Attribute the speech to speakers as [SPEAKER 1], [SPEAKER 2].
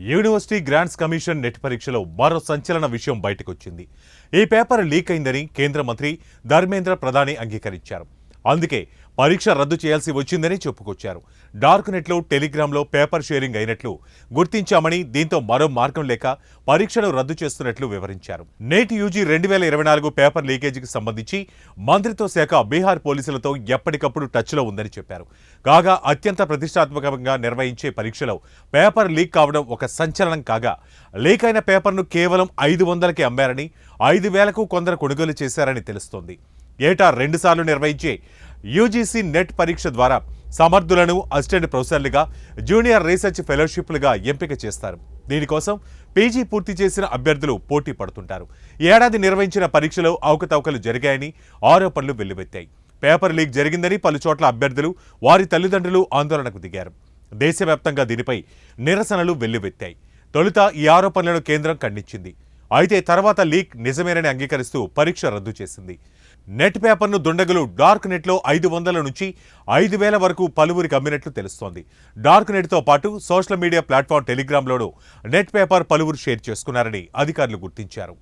[SPEAKER 1] University grants commission net పరీక్షలో మరో సంచలన విషయం బయటకొచ్చింది. ఈ పేపర్ లీక్ అయిందని కేంద్ర మంత్రి ధర్మేంద్ర ప్రధాని అంగీకరించారు. అందుకే పరీక్ష రద్దు చేయాల్సి వచ్చిందని చెప్పుకొచ్చారు. డార్క్ నెట్లో టెలిగ్రామ్లో పేపర్ షేరింగ్ అయినట్లు గుర్తించామని దీంతో మరో మార్గం లేక పరీక్షను రద్దు చేస్తున్నట్లు వివరించారు. నేటి యూజీ రెండు వేల ఇరవై నాలుగు పేపర్ లీకేజీకి సంబంధించి మంత్రిత్వ శాఖ బీహార్ పోలీసులతో ఎప్పటికప్పుడు టచ్లో ఉందని చెప్పారు. కాగా అత్యంత ప్రతిష్టాత్మకంగా నిర్వహించే పరీక్షలో పేపర్ లీక్ కావడం ఒక సంచలనం కాగా లీక్ అయిన పేపర్ను కేవలం ఐదు వందలకి అమ్మారని ఐదు వేలకు కొందరు కొనుగోలు చేశారని తెలుస్తోంది. ఏటా రెండుసార్లు నిర్వహించే యూజీసీ నెట్ పరీక్ష ద్వారా సమర్థులను అసిస్టెంట్ ప్రొఫెసర్లుగా జూనియర్ రీసెర్చ్ ఫెలోషిప్లుగా ఎంపిక చేస్తారు. దీనికోసం పీజీ పూర్తి చేసిన అభ్యర్థులు పోటీ పడుతుంటారు. ఏడాది నిర్వహించిన పరీక్షలో అవకతవకలు జరిగాయని ఆరోపణలు వెల్లువెత్తాయి. పేపర్ లీక్ జరిగిందని పలు చోట్ల అభ్యర్థులు వారి తల్లిదండ్రులు ఆందోళనకు దిగారు. దేశవ్యాప్తంగా దీనిపై నిరసనలు వెల్లువెత్తాయి. తొలుత ఈ ఆరోపణలను కేంద్రం ఖండించింది. అయితే తర్వాత లీక్ నిజమేనని అంగీకరిస్తూ పరీక్ష రద్దు చేసింది. నెట్ పేపర్ను దుండగులు డార్క్ నెట్లో ఐదు వందల నుంచి ఐదు వేల వరకు పలువురికి అమ్మినట్లు తెలుస్తోంది. డార్క్ నెట్తో పాటు సోషల్ మీడియా ప్లాట్ఫామ్ టెలిగ్రామ్లోనూ నెట్ పేపర్ పలువురు షేర్ చేసుకున్నారని అధికారులు గుర్తించారు.